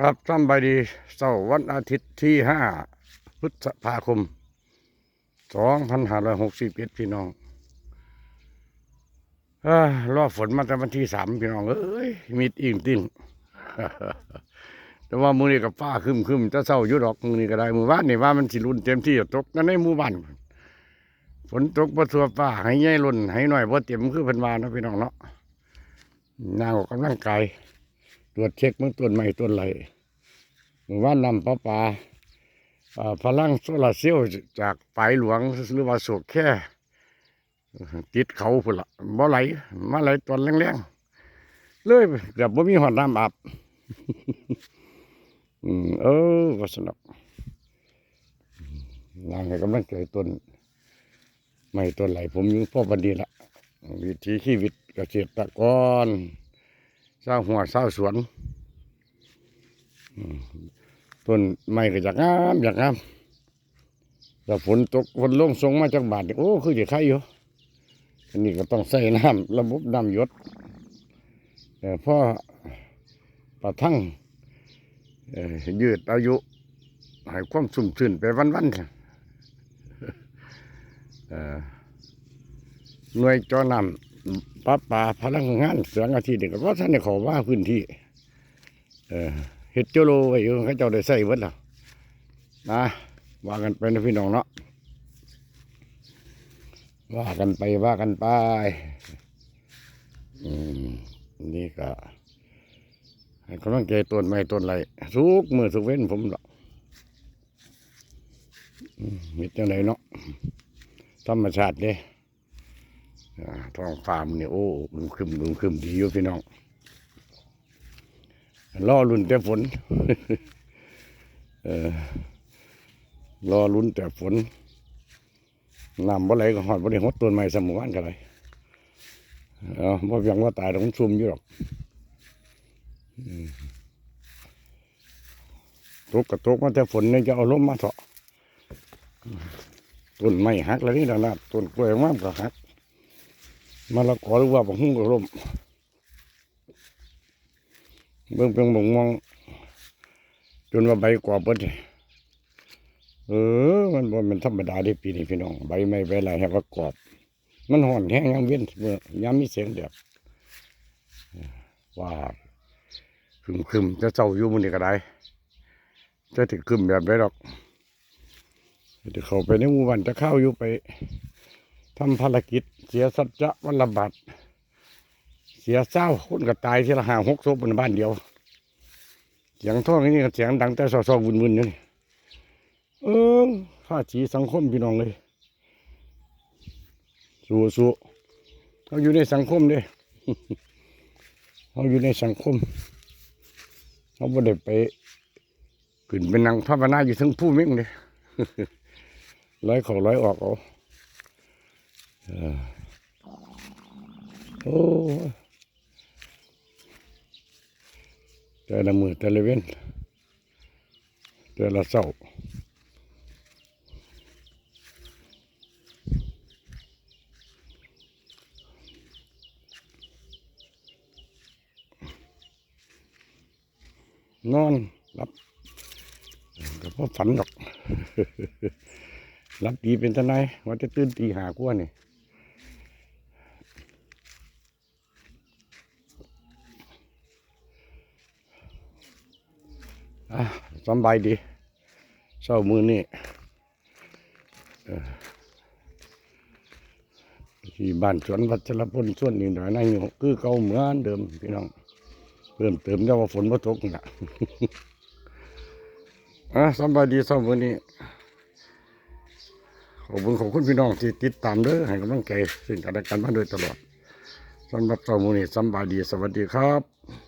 ครับท่านบายดีเสาร์วันอาทิตย์ที่ห้าพฤษภาคมสองพันห้าร้อยหกสิบเอ็ดพี่น้องเอ้อรอฝนมาแต่วันที่สามพี่น้องเอ้ยมีดอิ่งติ้งแต่ว่ามือนี้กับฟ้าคึมคึมจะเศร้ายู่ดอกมือนี้ก็ได้มือบ้านนี่ว่ามันสิรุนเต็มที่ตกนั่นในหมู่บ้านฝนตกบ่ทั่วฟ้าให้ใหญ่ล้นให้หน่อยบ่เต็มคือเพิ่นวาเนะพี่น้องเนาะนางออกกำลังกาย ตรวจเช็คเมืองต้นใหม่ต้นไหลหมู่บ้านำประป่าพลังโซลาร์เซลล์จากฝายหลวงหรือว่าโศกแค่ติดเขาพุ่นละบ่ไหลมาไหลตอนแรงๆเลยเกือบบ่มีหอดน้ำอาบอืมเออก็สนุกนางให้กำลังใจต้นไม่ต้นไหลผมอยู่พ่อบันดีละวิถีชีวิตเกษตรกร เศร้าหัวเศร้าสวนต้นไม้ก็อยากงามอยากงามแต่ฝนตกฝนลงทรงมาจากบาทโอ้คือจะไข่อยู่อันนี้ก็ต้องใส่น้ำระบบน้ำยศแต่พ่อประทั้งยืดอายุให้ความสุ่มชื่นไปวันๆเอ่อหน่วยจอนำ ป้าป่าพลังงานเสียงอาทิตย์นี่ก็ว่าะท่านได้ขอว่าพื้นที่ เออเฮ็ดเจโลไว้อยู่เขาเจ้าได้ใส่เบิดแล้วนะว่ากันไปนะพี่น้องเนาะว่ากันไปว่ากันไปอืมนี่ก็ให้กำลังใจต้นไม้ต้นไรทุกมือทุกเว้นผมหรอกอืมมีจังไดเนาะธรรมชาติเด้อ่า ท้องฟามันเนี่ยโอ้อึมคึมอึมคึมดีอยู่พี่น้องรอลุ้นแต่ฝนเอรุนแต่ฝนน้ำบ่ไหลก็หอดบ่ได้หดต้นไม้สมอวันก็เลยเออบ่เพียงว่าตายต้องซุ่มอยู่หรอกตกกระตกมาแต่ฝนเนี่ยจะเอาลมมาเถาะต้นไม้หักแล้วนี่นะนะต้นกล้วยมันก็หัก มะละกอหรือว่าบางหุ้งก็ร่มเบิ่งเป็นบงมองจนว่าใบกว่าเบิดเออ มันบ่แมันธรรมดาเด้ปีนี้พี่น้อง ใบไม้ใบไรให้ว่ากอบ มันห่อนแห้งยังเว้นเมื่อยามมีเสียงแดดว่าคึมคึมๆจะเศร้าอยู่มันนี่ก็ได้จะถึงคึมแบบไดดอกจะเข้าไปในหมู่บ้านจะเข้าอยู่ไป ทำภารกิจเสียสัจจะวันละบาทเสียเศร้าคนก็ตายที่ละห้าหกศพบนบ้านเดียว เสียงท่อนี่ก็เสียงดังแต่ซอๆวุ่นๆนี่เออข้าชีสังคมพี่น้องเลย สู้สู้เขาอยู่ในสังคมเด้เขาอยู่ในสังคมเขาไม่ได้ไปขึ้นเป็นนางภาวนาอยู่ทั้งผู้เม่งเลยร้อยเขอร้อยออกเอา โอ้แต่ละมือแต่ละเว้นแต่ละเศร้านอนรับก็พราะฝันหรอกรับดีเป็นทนายว่าจะตื่นตีหากว่านี่ สบายดีเช้ามือนี่ที่บ้านสวนวัชรพลส่วนนี้หน่อยนั่นอยู่คือเก่าเหมือนเดิมพี่น้องเพิ่มเติมแต่ว่าฝนมาตกนะอะสบายดีเช้ามือนี้ขอบคุณขอบคุณพี่น้องที่ติดตามเด้อให้กำลังใจซึ่งกันและกันมาโดยตลอดสำหรับเช้ามือนี้สบายดีสวัสดีครับ